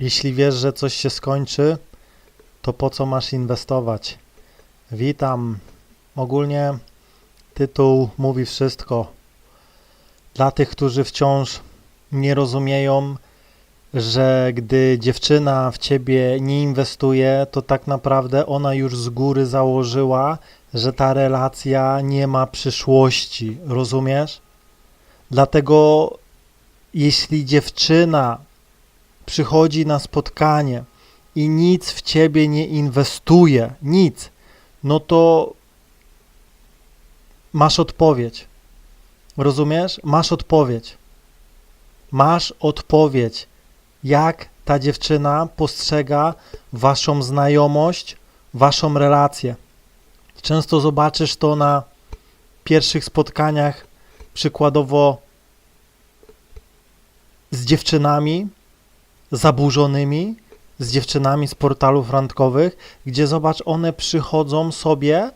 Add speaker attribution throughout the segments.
Speaker 1: Jeśli wiesz, że coś się skończy, to po co masz inwestować? Witam. Ogólnie tytuł mówi wszystko. Dla tych, którzy wciąż nie rozumieją, że gdy dziewczyna w ciebie nie inwestuje, to tak naprawdę ona już z góry założyła, że ta relacja nie ma przyszłości. Rozumiesz? Dlatego, jeśli dziewczyna przychodzi na spotkanie i nic w ciebie nie inwestuje, nic, no to masz odpowiedź. Rozumiesz? Masz odpowiedź. Masz odpowiedź, jak ta dziewczyna postrzega waszą znajomość, waszą relację. Często zobaczysz to na pierwszych spotkaniach, przykładowo z dziewczynami zaburzonymi, z dziewczynami z portalów randkowych, gdzie zobacz, one przychodzą sobie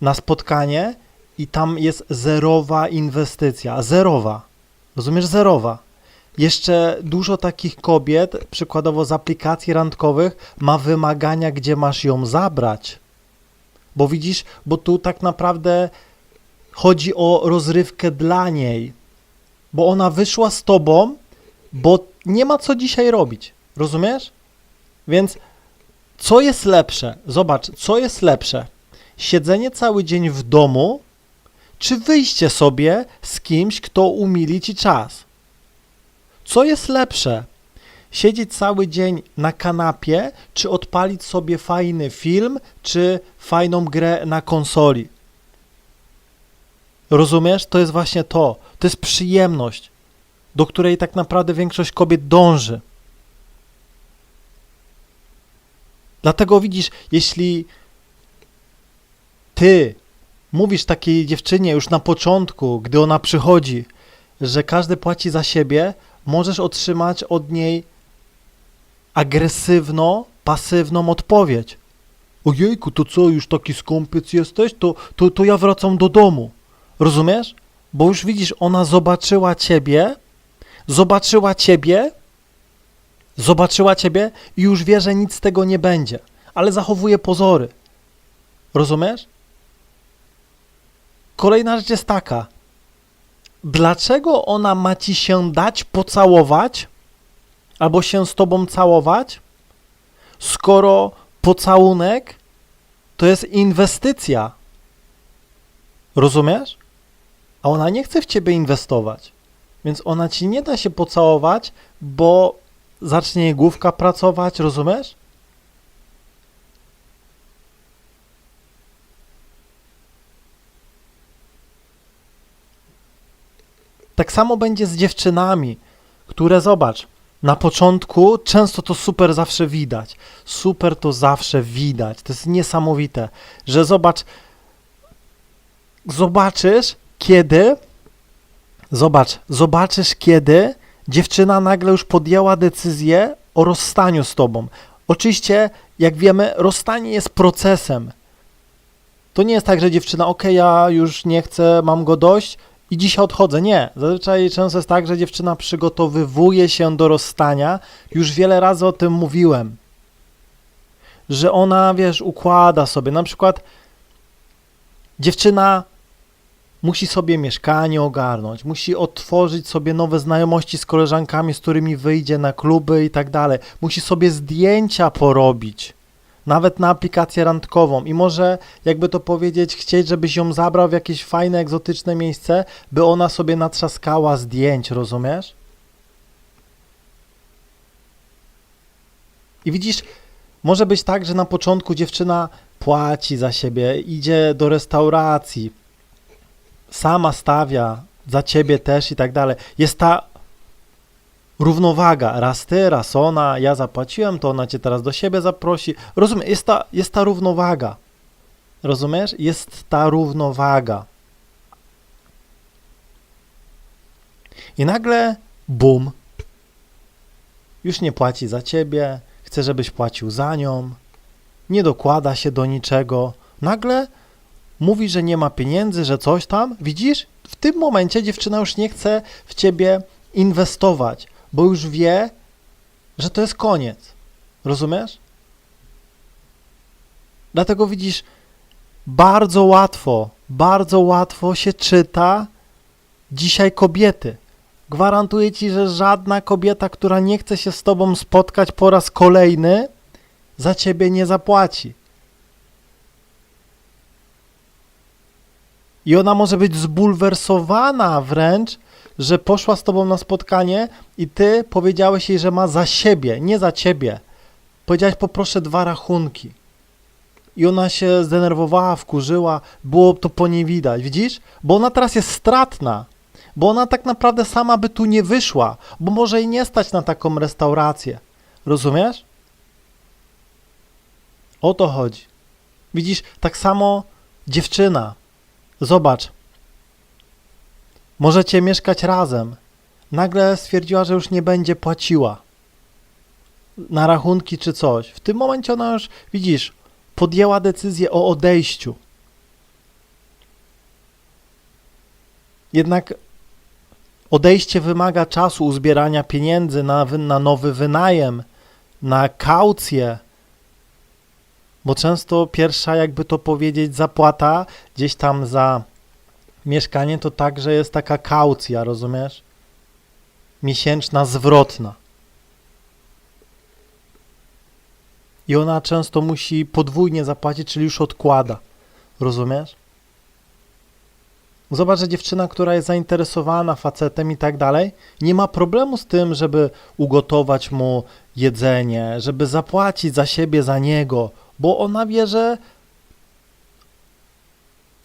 Speaker 1: na spotkanie i tam jest zerowa inwestycja. Zerowa. Rozumiesz? Zerowa. Jeszcze dużo takich kobiet, przykładowo z aplikacji randkowych, ma wymagania, gdzie masz ją zabrać. Bo widzisz, bo tu tak naprawdę chodzi o rozrywkę dla niej. Bo ona wyszła z tobą, bo nie ma co dzisiaj robić. Rozumiesz? Więc co jest lepsze? Zobacz, co jest lepsze? Siedzenie cały dzień w domu, czy wyjście sobie z kimś, kto umili ci czas? Co jest lepsze? Siedzieć cały dzień na kanapie, czy odpalić sobie fajny film, czy fajną grę na konsoli? Rozumiesz? To jest właśnie to. To jest przyjemność, do której tak naprawdę większość kobiet dąży. Dlatego widzisz, jeśli ty mówisz takiej dziewczynie już na początku, gdy ona przychodzi, że każdy płaci za siebie, możesz otrzymać od niej agresywną, pasywną odpowiedź. Ojejku, to co, już taki skąpiec jesteś? To, to, to ja wracam do domu. Rozumiesz? Bo już widzisz, ona zobaczyła ciebie, zobaczyła ciebie, zobaczyła ciebie i już wie, że nic z tego nie będzie, ale zachowuje pozory. Rozumiesz? Kolejna rzecz jest taka. Dlaczego ona ma ci się dać pocałować albo się z tobą całować, skoro pocałunek to jest inwestycja? Rozumiesz? A ona nie chce w ciebie inwestować. Więc ona ci nie da się pocałować, bo zacznie jej główka pracować, rozumiesz? Tak samo będzie z dziewczynami, które zobacz, na początku często to super zawsze widać. Super to zawsze widać. To jest niesamowite, że zobacz, zobaczysz kiedy, zobacz, zobaczysz kiedy dziewczyna nagle już podjęła decyzję o rozstaniu z tobą. Oczywiście, jak wiemy, rozstanie jest procesem. To nie jest tak, że dziewczyna, ok, ja już nie chcę, mam go dość i dzisiaj odchodzę. Nie. Zazwyczaj często jest tak, że dziewczyna przygotowywuje się do rozstania. Już wiele razy o tym mówiłem. Że ona, wiesz, układa sobie. Na przykład dziewczyna musi sobie mieszkanie ogarnąć, musi otworzyć sobie nowe znajomości z koleżankami, z którymi wyjdzie na kluby i tak dalej. Musi sobie zdjęcia porobić, nawet na aplikację randkową i może, jakby to powiedzieć, chcieć, żebyś ją zabrał w jakieś fajne, egzotyczne miejsce, by ona sobie natrzaskała zdjęć, rozumiesz? I widzisz, może być tak, że na początku dziewczyna płaci za siebie, idzie do restauracji, sama stawia za ciebie też i tak dalej. Jest ta równowaga. Raz ty, raz ona, ja zapłaciłem, to ona cię teraz do siebie zaprosi. Rozumiem, jest ta, jest ta równowaga. Rozumiesz? Jest ta równowaga. I nagle bum. Już nie płaci za ciebie, chce, żebyś płacił za nią, nie dokłada się do niczego. Nagle mówi, że nie ma pieniędzy, że coś tam. Widzisz? W tym momencie dziewczyna już nie chce w ciebie inwestować, bo już wie, że to jest koniec. Rozumiesz? Dlatego widzisz, bardzo łatwo, bardzo łatwo się czyta dzisiaj kobiety. Gwarantuję ci, że żadna kobieta, która nie chce się z tobą spotkać po raz kolejny, za ciebie nie zapłaci. I ona może być zbulwersowana wręcz, że poszła z tobą na spotkanie i ty powiedziałeś jej, że ma za siebie, nie za ciebie. Powiedziałeś, poproszę dwa rachunki. I ona się zdenerwowała, wkurzyła, było to po niej widać, widzisz? Bo ona teraz jest stratna, bo ona tak naprawdę sama by tu nie wyszła, bo może jej nie stać na taką restaurację. Rozumiesz? O to chodzi. Widzisz, tak samo dziewczyna. Zobacz. Możecie mieszkać razem. Nagle stwierdziła, że już nie będzie płaciła na rachunki czy coś. W tym momencie ona już, widzisz, podjęła decyzję o odejściu. Jednak odejście wymaga czasu uzbierania pieniędzy na, na nowy wynajem, na kaucję. Bo często pierwsza, jakby to powiedzieć, zapłata gdzieś tam za mieszkanie to także jest taka kaucja, rozumiesz? Miesięczna, zwrotna. I ona często musi podwójnie zapłacić, czyli już odkłada. Rozumiesz? Zobacz, że dziewczyna, która jest zainteresowana facetem i tak dalej, nie ma problemu z tym, żeby ugotować mu jedzenie, żeby zapłacić za siebie, za niego, bo ona wie, że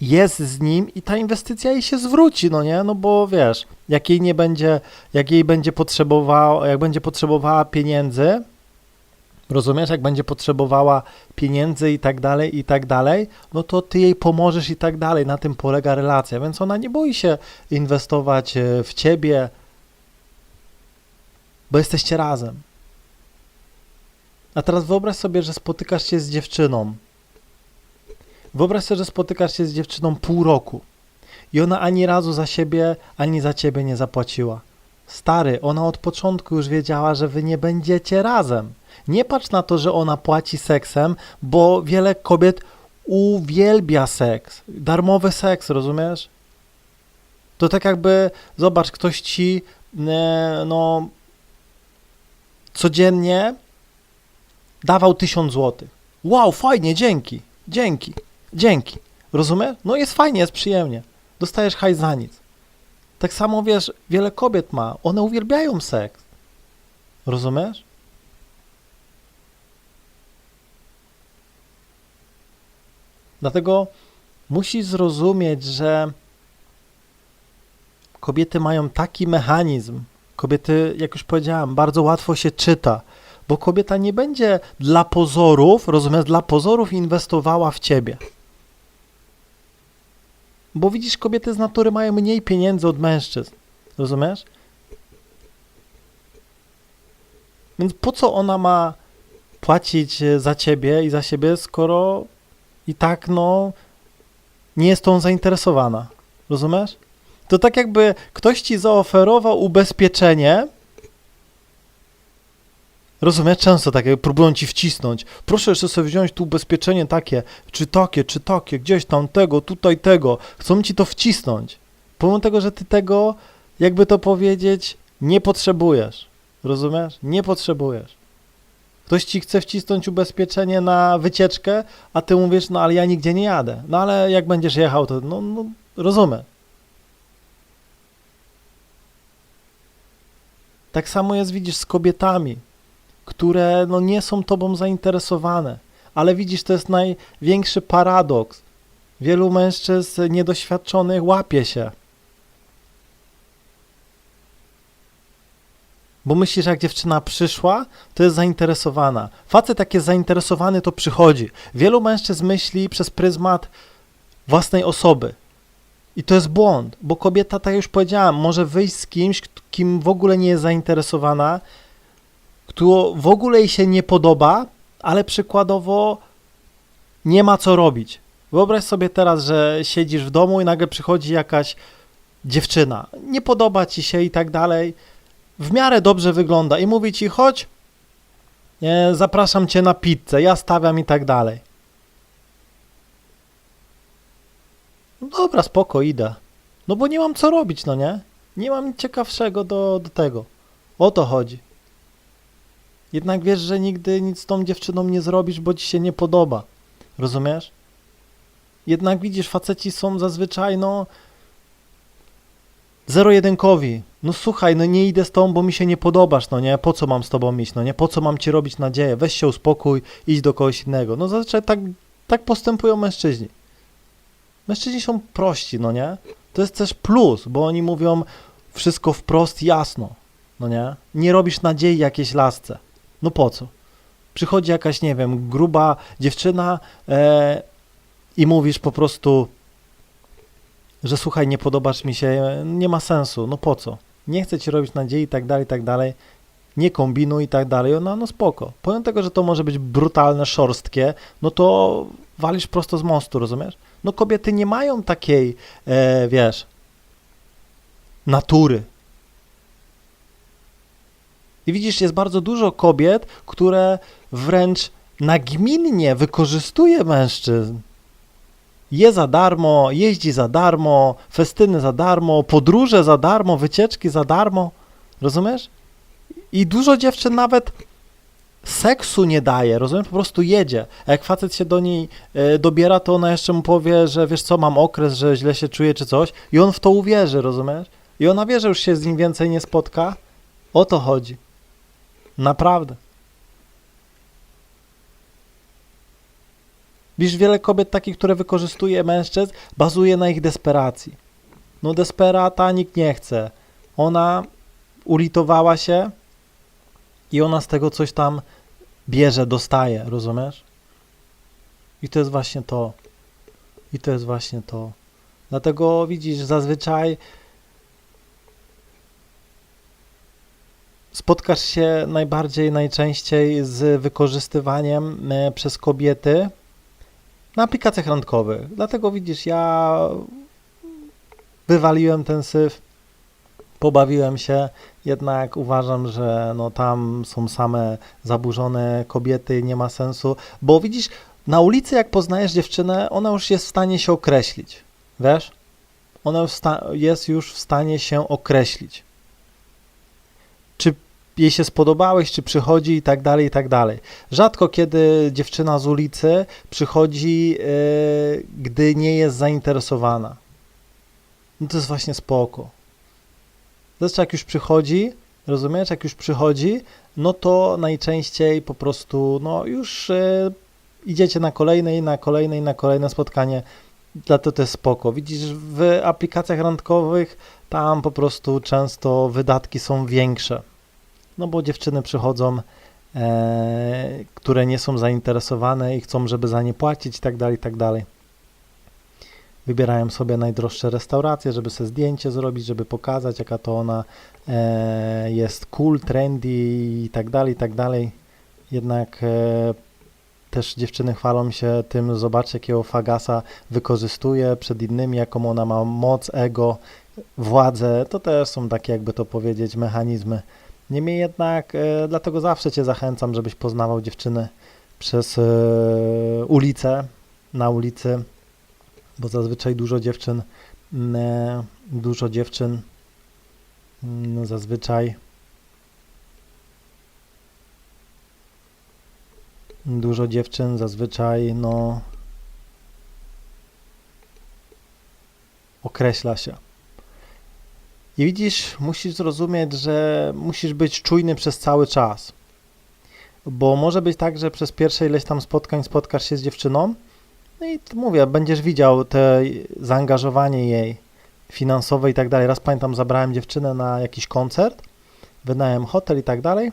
Speaker 1: jest z nim i ta inwestycja jej się zwróci, no nie? No bo wiesz, jak jej nie będzie, jak jej będzie potrzebowała, jak będzie potrzebowała pieniędzy, rozumiesz, jak będzie potrzebowała pieniędzy i tak dalej, i tak dalej, no to ty jej pomożesz i tak dalej, na tym polega relacja, więc ona nie boi się inwestować e, w ciebie, bo jesteście razem. A teraz wyobraź sobie, że spotykasz się z dziewczyną. Wyobraź sobie, że spotykasz się z dziewczyną pół roku i ona ani razu za siebie, ani za ciebie nie zapłaciła. Stary, ona od początku już wiedziała, że wy nie będziecie razem. Nie patrz na to, że ona płaci seksem, bo wiele kobiet uwielbia seks. Darmowy seks, rozumiesz? To tak jakby, zobacz, ktoś ci, e, no, codziennie dawał tysiąc złotych. Wow, fajnie, dzięki, dzięki, dzięki. Rozumiesz? No jest fajnie, jest przyjemnie. Dostajesz hajs za nic. Tak samo, wiesz, wiele kobiet ma, one uwielbiają seks. Rozumiesz? Dlatego musisz zrozumieć, że kobiety mają taki mechanizm. Kobiety, jak już powiedziałem, bardzo łatwo się czyta, bo kobieta nie będzie dla pozorów, rozumiesz, dla pozorów inwestowała w ciebie. Bo widzisz, kobiety z natury mają mniej pieniędzy od mężczyzn. Rozumiesz? Więc po co ona ma płacić e, za ciebie i za siebie, skoro i tak, no, nie jest tą zainteresowana. Rozumiesz? To tak jakby ktoś ci zaoferował ubezpieczenie. Rozumiesz? Często takie próbują ci wcisnąć. Proszę jeszcze sobie wziąć tu ubezpieczenie takie, czy takie, czy takie, gdzieś tam tego, tutaj tego. Chcą ci to wcisnąć. Pomimo tego, że ty tego, jakby to powiedzieć, nie potrzebujesz. Rozumiesz? Nie potrzebujesz. Ktoś ci chce wcisnąć ubezpieczenie na wycieczkę, a ty mówisz, no ale ja nigdzie nie jadę. No ale jak będziesz jechał, to no, no rozumiem. Tak samo jest, widzisz, z kobietami, które no, nie są tobą zainteresowane. Ale widzisz, to jest największy paradoks. Wielu mężczyzn niedoświadczonych łapie się. Bo myślisz, jak dziewczyna przyszła, to jest zainteresowana. Facet jak jest zainteresowany, to przychodzi. Wielu mężczyzn myśli przez pryzmat własnej osoby. I to jest błąd, bo kobieta, tak już powiedziałam, może wyjść z kimś, kim w ogóle nie jest zainteresowana, kto w ogóle jej się nie podoba, ale przykładowo nie ma co robić. Wyobraź sobie teraz, że siedzisz w domu i nagle przychodzi jakaś dziewczyna. Nie podoba ci się i tak dalej w miarę dobrze wygląda i mówi ci, chodź, zapraszam cię na pizzę, ja stawiam i tak dalej. No dobra, spoko, idę. No bo nie mam co robić, no nie? Nie mam nic ciekawszego do, do tego. O to chodzi. Jednak wiesz, że nigdy nic z tą dziewczyną nie zrobisz, bo ci się nie podoba. Rozumiesz? Jednak widzisz, faceci są zazwyczaj, no, zero-jedynkowi. No słuchaj, no nie idę z tobą, bo mi się nie podobasz, no nie? Po co mam z tobą iść, no nie? Po co mam ci robić nadzieję? Weź się uspokój, idź do kogoś innego. No zazwyczaj tak, tak postępują mężczyźni. Mężczyźni są prości, no nie? To jest też plus, bo oni mówią wszystko wprost, jasno, no nie? Nie robisz nadziei jakiejś lasce. No po co? Przychodzi jakaś, nie wiem, gruba dziewczyna e, i mówisz po prostu, że słuchaj, nie podobasz mi się, nie ma sensu, no po co? Nie chcę ci robić nadziei i tak dalej, tak dalej. Nie kombinuj i tak dalej. Ona, no spoko. Pomimo tego, że to może być brutalne, szorstkie, no to walisz prosto z mostu, rozumiesz? No kobiety nie mają takiej, e, wiesz, natury. I widzisz, jest bardzo dużo kobiet, które wręcz nagminnie wykorzystuje mężczyzn. Je za darmo, jeździ za darmo, festyny za darmo, podróże za darmo, wycieczki za darmo. Rozumiesz? I dużo dziewczyn nawet seksu nie daje, rozumiesz? Po prostu jedzie. A jak facet się do niej e, dobiera, to ona jeszcze mu powie, że wiesz co, mam okres, że źle się czuje czy coś i on w to uwierzy, rozumiesz? I ona wie, że już się z nim więcej nie spotka. O to chodzi. Naprawdę. Widzisz, wiele kobiet takich, które wykorzystuje mężczyzn, bazuje na ich desperacji. No desperata nikt nie chce. Ona ulitowała się i ona z tego coś tam bierze, dostaje, rozumiesz? I to jest właśnie to. I to jest właśnie to. Dlatego widzisz, zazwyczaj spotkasz się najbardziej, najczęściej z wykorzystywaniem e, przez kobiety na aplikacjach randkowych. Dlatego widzisz, ja wywaliłem ten syf, pobawiłem się, jednak uważam, że no tam są same zaburzone kobiety, nie ma sensu, bo widzisz, na ulicy jak poznajesz dziewczynę, ona już jest w stanie się określić, wiesz? Ona jest już w stanie się określić. Czy jej się spodobałeś, czy przychodzi i tak dalej, i tak dalej. Rzadko kiedy dziewczyna z ulicy przychodzi, yy, gdy nie jest zainteresowana. No to jest właśnie spoko. Zresztą jak już przychodzi, rozumiesz, jak już przychodzi, no to najczęściej po prostu, no już yy, idziecie na kolejne i na kolejne i na kolejne spotkanie, dlatego to jest spoko. Widzisz, w aplikacjach randkowych tam po prostu często wydatki są większe. No bo dziewczyny przychodzą, e, które nie są zainteresowane i chcą, żeby za nie płacić i tak dalej, i tak dalej. Wybierają sobie najdroższe restauracje, żeby sobie zdjęcie zrobić, żeby pokazać, jaka to ona e, jest cool, trendy i tak dalej, i tak dalej. Jednak e, też dziewczyny chwalą się tym, zobacz jakiego fagasa wykorzystuje przed innymi, jaką ona ma moc, ego, władzę. To też są takie, jakby to powiedzieć, mechanizmy. Niemniej jednak, e, dlatego zawsze Cię zachęcam, żebyś poznawał dziewczyny przez e, ulicę, na ulicy, bo zazwyczaj dużo dziewczyn, mm, e, dużo dziewczyn mm, zazwyczaj dużo dziewczyn zazwyczaj, no określa się. I widzisz, musisz zrozumieć, że musisz być czujny przez cały czas. Bo może być tak, że przez pierwsze ileś tam spotkań spotkasz się z dziewczyną, no i mówię, będziesz widział te zaangażowanie jej finansowe i tak dalej. Raz pamiętam, zabrałem dziewczynę na jakiś koncert, wynająłem hotel i tak dalej.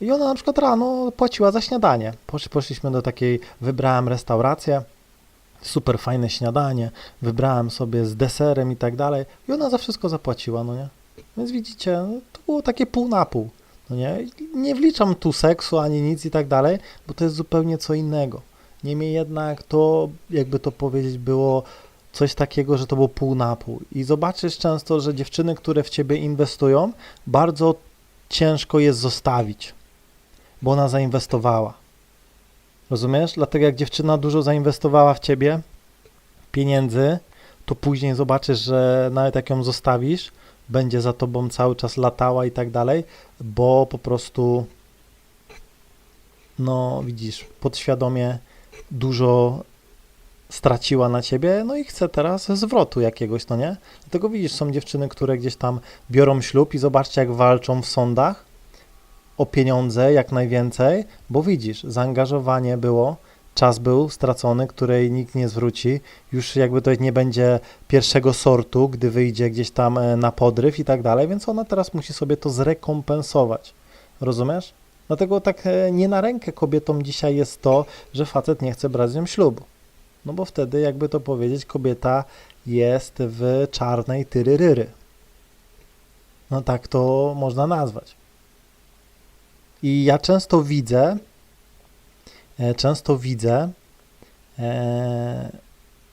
Speaker 1: I ona na przykład rano płaciła za śniadanie. Posz, poszliśmy do takiej, wybrałem restaurację, super fajne śniadanie, wybrałem sobie z deserem i tak dalej i ona za wszystko zapłaciła, no nie? Więc widzicie, no, to było takie pół na pół, no nie? Nie wliczam tu seksu ani nic i tak dalej, bo to jest zupełnie co innego. Niemniej jednak to, jakby to powiedzieć, było coś takiego, że to było pół na pół. I zobaczysz często, że dziewczyny, które w ciebie inwestują, bardzo ciężko jest zostawić. bo ona zainwestowała. Rozumiesz? Dlatego jak dziewczyna dużo zainwestowała w ciebie pieniędzy, to później zobaczysz, że nawet jak ją zostawisz, będzie za tobą cały czas latała i tak dalej, bo po prostu no widzisz, podświadomie dużo straciła na ciebie, no i chce teraz zwrotu jakiegoś, no nie? Dlatego widzisz, są dziewczyny, które gdzieś tam biorą ślub i zobaczcie, jak walczą w sądach o pieniądze jak najwięcej, bo widzisz, zaangażowanie było, czas był stracony, której nikt nie zwróci, już jakby to nie będzie pierwszego sortu, gdy wyjdzie gdzieś tam e, na podryw i tak dalej, więc ona teraz musi sobie to zrekompensować. Rozumiesz? Dlatego tak e, nie na rękę kobietom dzisiaj jest to, że facet nie chce brać z nią ślubu. No bo wtedy, jakby to powiedzieć, kobieta jest w czarnej tyryryry. No tak to można nazwać. I ja często widzę, e, często widzę, e,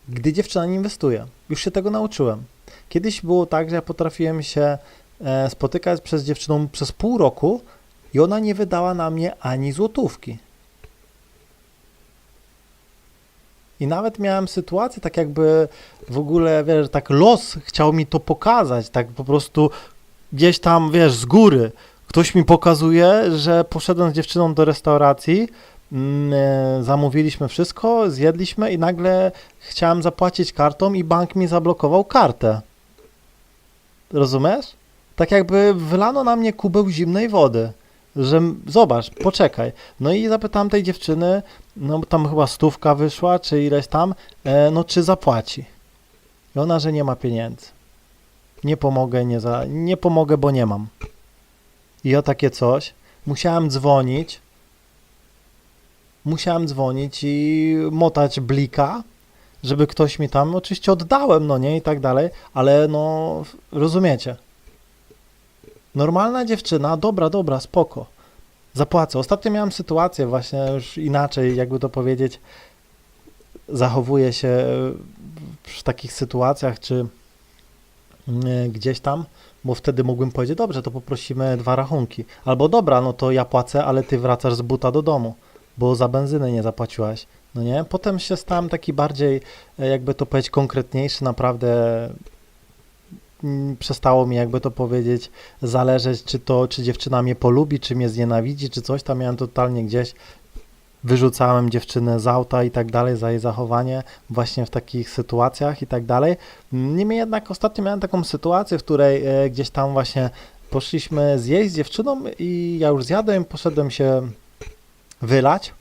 Speaker 1: gdy dziewczyna nie inwestuje. Już się tego nauczyłem. Kiedyś było tak, że ja potrafiłem się e, spotykać przez dziewczyną przez pół roku i ona nie wydała na mnie ani złotówki. I nawet miałem sytuację, tak jakby w ogóle, wiesz, tak los chciał mi to pokazać, tak po prostu gdzieś tam, wiesz, z góry. Ktoś mi pokazuje, że poszedłem z dziewczyną do restauracji, mm, e, zamówiliśmy wszystko, zjedliśmy i nagle chciałem zapłacić kartą i bank mi zablokował kartę. Rozumiesz? Tak jakby wylano na mnie kubeł zimnej wody. Że zobacz, poczekaj. No i zapytałem tej dziewczyny, no bo tam chyba stówka wyszła, czy ileś tam, e, no czy zapłaci. I ona, że nie ma pieniędzy. Nie pomogę, nie, za, nie pomogę, bo nie mam. I ja takie coś. Musiałem dzwonić. Musiałem dzwonić i motać blika, żeby ktoś mi tam, oczywiście oddałem, no nie, i tak dalej, ale no, rozumiecie. Normalna dziewczyna, dobra, dobra, spoko. Zapłacę. Ostatnio miałem sytuację właśnie już inaczej, jakby to powiedzieć, zachowuję się w takich sytuacjach, czy mm, gdzieś tam, bo wtedy mógłbym powiedzieć, dobrze, to poprosimy dwa rachunki. Albo dobra, no to ja płacę, ale ty wracasz z buta do domu, bo za benzynę nie zapłaciłaś. No nie? Potem się stałem taki bardziej, e, jakby to powiedzieć, konkretniejszy, naprawdę mm, przestało mi, jakby to powiedzieć, zależeć, czy to, czy dziewczyna mnie polubi, czy mnie znienawidzi, czy coś tam miałem totalnie gdzieś. Wyrzucałem dziewczynę z auta i tak dalej za jej zachowanie właśnie w takich sytuacjach i tak dalej. Niemniej jednak ostatnio miałem taką sytuację, w której e, gdzieś tam właśnie poszliśmy zjeść z dziewczyną i ja już zjadłem, poszedłem się wylać.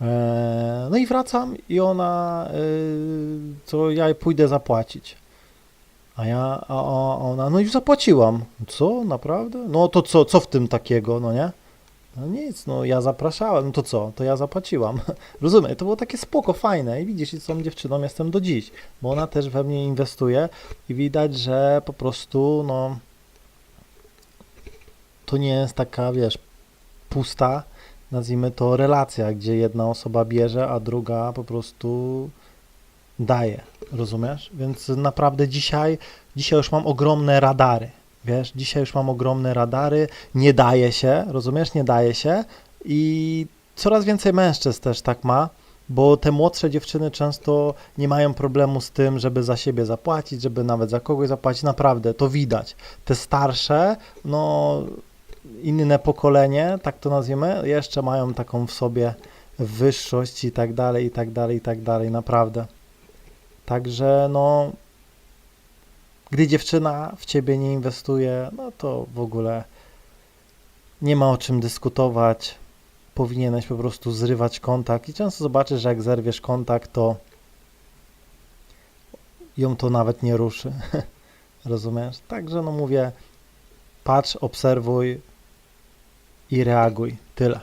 Speaker 1: E, no i wracam i ona, e, co ja pójdę zapłacić. A ja, a ona, no już zapłaciłam. Co, naprawdę? No to co, co w tym takiego, no nie? No nic, no ja zapraszałem, no to co, to ja zapłaciłam. Rozumiem, to było takie spoko, fajne. I widzisz, i z tą dziewczyną jestem do dziś, bo ona też we mnie inwestuje i widać, że po prostu, no, to nie jest taka, wiesz, pusta, nazwijmy to relacja, gdzie jedna osoba bierze, a druga po prostu daje, rozumiesz? Więc naprawdę dzisiaj, dzisiaj już mam ogromne radary, wiesz, dzisiaj już mam ogromne radary, nie daje się, rozumiesz, nie daje się i coraz więcej mężczyzn też tak ma, bo te młodsze dziewczyny często nie mają problemu z tym, żeby za siebie zapłacić, żeby nawet za kogoś zapłacić, naprawdę, to widać. Te starsze, no inne pokolenie, tak to nazwiemy, jeszcze mają taką w sobie wyższość i tak dalej, i tak dalej, i tak dalej, naprawdę. Także no, gdy dziewczyna w ciebie nie inwestuje, no to w ogóle nie ma o czym dyskutować. Powinieneś po prostu zrywać kontakt i często zobaczysz, że jak zerwiesz kontakt, to ją to nawet nie ruszy. Rozumiesz? Także no mówię, patrz, obserwuj i reaguj. Tyle.